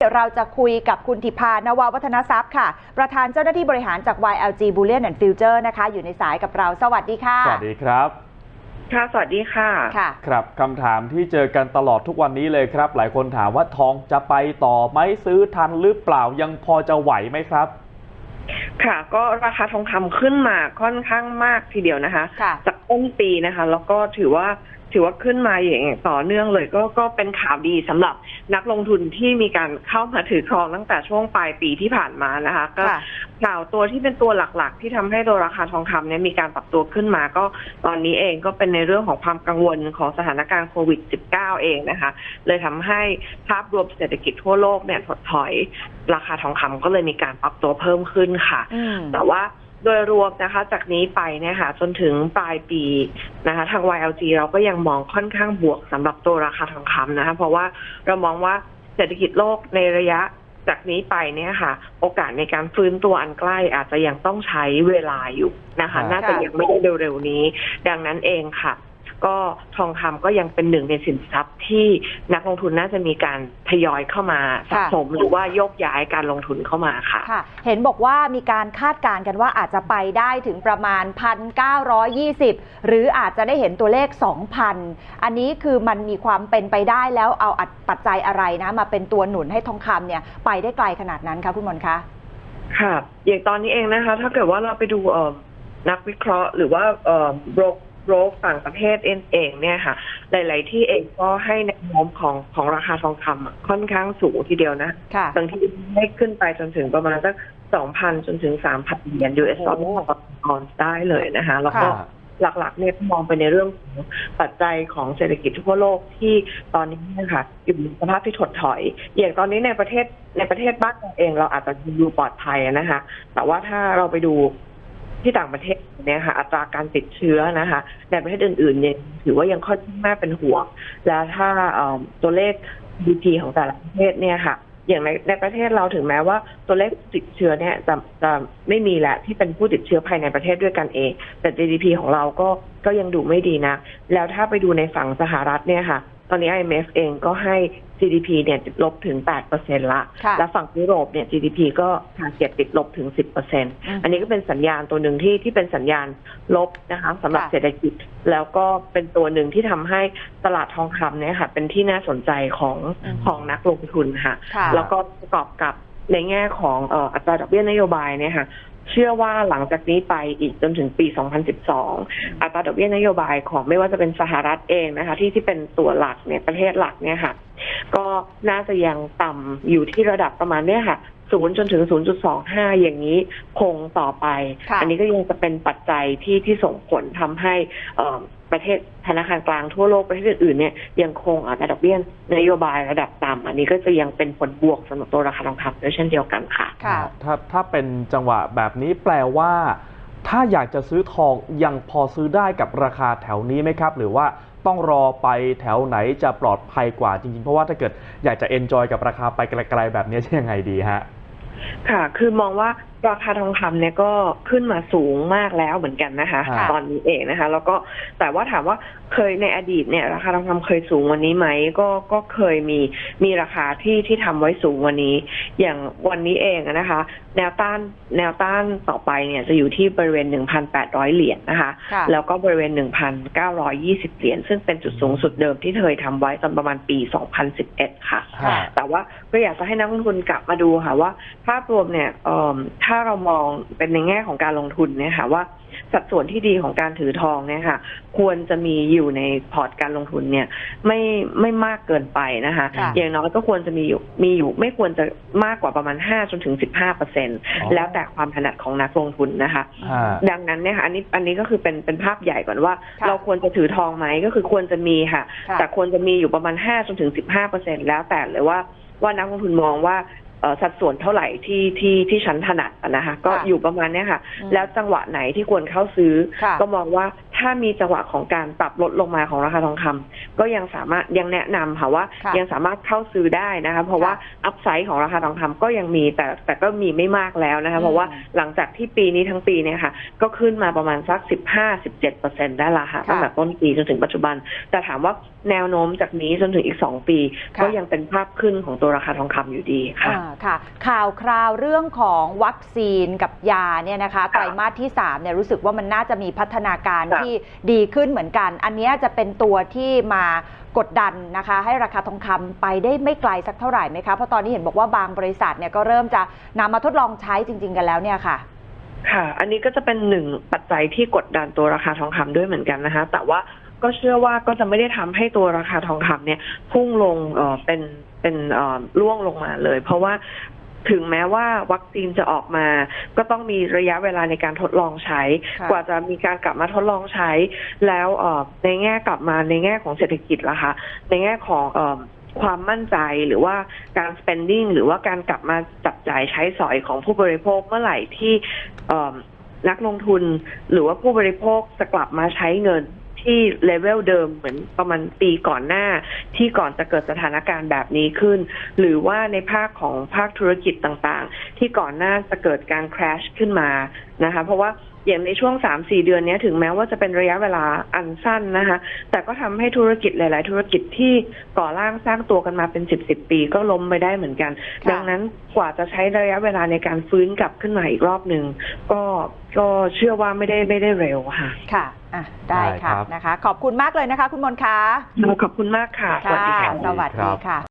เดี๋ยวเราจะคุยกับคุณธิพานวาวัฒนทรัพย์ค่ะ ประธานเจ้าหน้าที่บริหารจาก YLG Bullion and Future นะคะ อยู่ในสายกับเราสวัสดีค่ะ สวัสดีครับค่ะสวัสดีค่ะค่ะ ครับคำถามที่เจอกันตลอดทุกวันนี้เลยครับ หลายคนถามว่าทองจะไปต่อไหมซื้อทันหรือเปล่ายังพอจะไหวไหมครับ ค่ะ ก็ราคาทองคำขึ้นมาค่อนข้างมากทีเดียวนะคะ ค่ะ จาก ต้นปีนะคะ แล้วก็ถือว่าถือว่าขึ้นมาอย่างต่อเนื่องเลยก็ก็เป็นข่าวดีสำหรับนักลงทุนที่มีการเข้ามาถือครองตั้งแต่ช่วงปลายปีที่ผ่านมานะคะ ก็ค่ะข่าวตัวที่เป็นตัวหลักๆ ที่ทำให้ตัวราคาทองคำเนี่ยมีการปรับตัวขึ้นมา ก็ตอนนี้เองก็เป็นในเรื่องของความกังวลของสถานการณ์โควิด -19 เองนะคะ เลยทำให้ภาพรวมเศรษฐกิจทั่วโลกเนี่ยถดถอย ราคาทองคำก็เลยมีการปรับตัวเพิ่มขึ้นค่ะอืมแต่ว่า โดยรวมนะคะ จากนี้ไปเนี่ยค่ะจนถึงปลายปีนะคะ ทาง YLG เราก็ยังมองค่อนข้างบวกสำหรับตัวราคาทองคำนะคะ เพราะว่าเรามองว่าเศรษฐกิจโลกในระยะจากนี้ไปเนี่ยค่ะ โอกาสในการฟื้นตัวอันใกล้อาจจะยังต้องใช้เวลาอยู่นะคะค่ะน่าจะยังไม่ได้เร็วๆนี้ ดังนั้นเองค่ะ ก็ทองคำก็ยังเป็นหนึ่งในสินทรัพย์ที่นักลงทุนน่าจะมีการทยอยเข้ามาสะสมหรือว่าโยกย้ายการลงทุนเข้ามาค่ะค่ะเห็นบอกว่ามีการคาดการณ์กันว่าอาจจะไปได้ถึงประมาณ 1,920 หรืออาจจะได้เห็นตัวเลข 2,000 อันนี้คือมันมีความเป็นไปได้แล้วเอาอัดปัจจัยอะไรนะ มาเป็นตัวหนุนให้ทองคำเนี่ยไปได้ไกลขนาดนั้นคะคุณมนต์คะค่ะอย่างตอนนี้เองนะคะ ถ้าเกิดว่าเราไปดูเอ่อนักวิเคราะห์หรือว่าเอ่อโบรก โบรกต่างประเทศเองเองเนี่ยค่ะ หลาย ๆ ที่เองก็ให้แนวโน้มของของราคาทองคำอะค่อนข้างสูงทีเดียวนะค่ะบางทีให้ขึ้นไปจนถึงประมาณสักสองพันจนถึงสามพันเหรียญ US ดอลลาร์ต่อออนซ์ได้เลยนะคะ แล้วก็ค่ะหลักๆเนี่ยมองไปในเรื่องของปัจจัยของเศรษฐกิจทั่วโลกที่ตอนนี้เนะคะอยู่ในสภาพที่ถดถอย อย่างตอนนี้ในประเทศในประเทศบ้านเราเองเราอาจจะดูปลอดภัยนะคะ แต่ว่าถ้าเราไปดูที่ต่างประเทศ เนี่ยค่ะอัตราการติดเชื้อนะคะในประเทศอื่นๆยังถือว่ายังค่อนข้างน่าเป็นห่วง แล้วถ้าตัวเลข GDP ของแต่ละประเทศเนี่ยค่ะ อย่างในในประเทศเราถึงแม้ว่าตัวเลขติดเชื้อเนี่ยจะจะไม่มีแหละที่เป็นผู้ติดเชื้อภายในประเทศด้วยกันเอง แต่ GDP ของเราก็ก็ยังดูไม่ดีนะ แล้วถ้าไปดูในฝั่งสหรัฐเนี่ยค่ะ ตอนนี้ IMF เองก็ให้ GDP เนี่ยติดลบถึง 8%ละ ค่ะและฝั่งยุโรปเนี่ย GDP ก็ทาเก็ตติดลบถึง 10%อันนี้ก็เป็นสัญญาณตัวหนึ่งที่ที่เป็นสัญญาณลบนะคะสำหรับค่ะ เศรษฐกิจ แล้วก็เป็นตัวหนึ่งที่ทำให้ตลาดทองคำเนี่ยค่ะ เป็นที่น่าสนใจของอืม ของนักลงทุนค่ะ ค่ะ แล้วก็ประกอบกับในแง่ของเอ่ออัตราดอกเบี้ยนโยบายเนี่ยค่ะ เชื่อว่าหลังจากนี้ไปอีกจนถึงปี 2012 อัตราดอกเบี้ยนโยบายของไม่ว่าจะเป็นสหรัฐเองนะคะ ที่ที่เป็นตัวหลักเนี่ยประเทศหลักเนี่ยค่ะ ก็น่าจะยังต่ำอยู่ที่ระดับประมาณเนี่ยค่ะ ศูนย์จนถึง 0.25 อย่างนี้คงต่อไปค่ะอันี้ก็ยังจะเป็นปัจจัยที่ที่ส่งผลทำให้เอ่อประเทศธนาคารกลางทั่วโลกประเทศอื่นๆเนี่ยยังคงอัตราดอกเบี้ยนโยบายระดับต่ำอันนี้ก็จะยังเป็นผลบวกสำหรับตัวราคาทองคำด้วยเช่นเดียวกันค่ะ ค่ะ ถ้าถ้าเป็นจังหวะแบบนี้แปลว่า ถ้าอยากจะซื้อทองยังพอซื้อได้กับราคาแถวนี้ไหมครับ หรือว่าต้องรอไปแถวไหนจะปลอดภัยกว่าจริงๆ เพราะว่าถ้าเกิดอยากจะเอนจอยกับราคาไปไกลๆแบบนี้จะยังไงดีฮะ ค่ะ คือมองว่าราคาทองคำเนี่ยก็ขึ้นมาสูงมากแล้วเหมือนกันนะคะ ค่ะ ตอนนี้เองนะคะ แล้วก็แต่ว่าถามว่าเคยในอดีตเนี่ย ราคาทองคำเคยสูงกวันนี้ไหมก็ก็เคยมีมีราคาที่ที่ทำไว้สูงกวันนี้ อย่างวันนี้เองอะนะคะ แนวต้านแนวต้านต่อไปเนี่ยจะอยู่ที่บริเวณ 1,800 เหรียญนะคะ ค่ะ แล้วก็บริเวณ 1,920 เหรียญซึ่งเป็นจุดสูงสุดเดิมที่เคยทำไว้ตอนประมาณปี 2011 ค่ะ ค่ะ แต่ว่าก็อยากจะให้นักลงทุนกลับมาดูค่ะว่า ภาพรวมเนี่ยเอิ่มถ้าเรามองเป็นในแง่ของการลงทุนเนี่ยค่ะว่าสัดส่วนที่ดีของการถือทองเนี่ยค่ะ ควรจะมีอยู่ในพอร์ตการลงทุนเนี่ย ไม่ไม่มากเกินไปนะคะค่ะอย่างน้อยก็ควรจะมีอยู่มีอยู่ ไม่ควรจะมากกว่าประมาณ5จนถึง15เปอร์เซ็นแล้วแต่ความถนัดของนักลงทุนนะคะฮะดังนั้นเนี่ยค่ะอันนี้อันนี้ก็คือเป็นเป็นภาพใหญ่ก่อนว่าค่ะเราควรจะถือทองไหมก็คือควรจะมีค่ะค่ะแต่ควรจะมีอยู่ประมาณ5จนถึง15เปอร์เซ็นแล้วแต่เลยว่าว่านักลงทุนมองว่าเอ่อ สัดส่วนเท่าไหร่ที่ที่ที่ฉันถนัดอะนะคะก็ค่ะอยู่ประมาณเนี้ยค่ะอืมแล้วจังหวะไหนที่ควรเข้าซื้อค่ะก็มองว่า ถ้ามีจังหวะของการปรับลดลงมาของราคาทองคำก็ยังสามารถยังแนะนำค่ะว่าค่ะยังสามารถเข้าซื้อได้นะคะเพราะว่าอัพไซด์ของราคาทองคำก็ยังมีแต่แต่ก็มีไม่มากแล้วนะคะเพราะว่าหลังจากที่ปีนี้ทั้งปีเนี่ยค่ะ ก็ขึ้นมาประมาณสัก 15-17เปอร์เซ็นได้ละค่ะค่ะตั้งแต่ต้นปีจนถึงปัจจุบัน แต่ถามว่าแนวโน้มจากนี้จนถึงอีก 2 ปีค่ะก็ยังเป็นภาพขึ้นของตัวราคาทองคำอยู่ดีค่ะอ่าค่ะ ข่าวคราวเรื่องของวัคซีนกับยาเนี่ยนะคะไตรมาสที่3เนี่ยรู้สึกว่ามันน่าจะมีพัฒนาการค่ะที่ดีขึ้นเหมือนกัน อันนี้จะเป็นตัวที่มากดดันนะคะ ให้ราคาทองคำไปได้ไม่ไกลสักเท่าไหร่ไหมคะ เพราะตอนนี้เห็นบอกว่าบางบริษัทเนี่ยก็เริ่มจะนำมาทดลองใช้จริง ๆ กันแล้วเนี่ยค่ะค่ะ อันนี้ก็จะเป็นหนึ่งปัจจัยที่กดดันตัวราคาทองคำด้วยเหมือนกันนะคะ แต่ว่าก็เชื่อว่าก็จะไม่ได้ทำให้ตัวราคาทองคำเนี่ยพุ่งลงเเป็นเป็นเอ่อล่วงลงมาเลย เพราะว่า ถึงแม้ว่าวัคซีนจะออกมา ก็ต้องมีระยะเวลาในการทดลองใช้ค่ะกว่าจะมีการกลับมาทดลองใช้ แล้วเอ่อในแง่กลับมาในแง่ของเศรษฐกิจล่ะคะ ในแง่ของเอ่อความมั่นใจหรือว่าการ spending หรือว่าการกลับมาจับจ่ายใช้สอยของผู้บริโภคเมื่อไหร่ที่เอ่อนักลงทุนหรือว่าผู้บริโภคจะกลับมาใช้เงิน ที่เลเวลเดิมเหมือนประมาณปีก่อนหน้า ที่ก่อนจะเกิดสถานการณ์แบบนี้ขึ้น หรือว่าในภาคของภาคธุรกิจต่างๆ ที่ก่อนหน้าจะเกิดการ crash ขึ้นมา นะคะ เพราะว่าอย่างในช่วง 3-4 เดือนเนี้ยถึงแม้ว่าจะเป็นระยะเวลาอันสั้นนะคะ แต่ก็ทำให้ธุรกิจหลาย ๆ ธุรกิจที่ก่อร่างสร้างตัวกันมาเป็น 10-10 ปีก็ล้มไปได้เหมือนกันค่ะดังนั้นกว่าจะใช้ระยะเวลาในการฟื้นกลับขึ้นมาอีกรอบหนึ่งก็ก็เชื่อว่าไม่ได้ไม่ได้เร็วค่ะ ค่ะอะได้ค่ะได้ครับนะคะ ขอบคุณมากเลยนะคะ คุณมนต์คะขอบคุณมากค่ะ สวัสดีค่ะสวัสดีค่ะ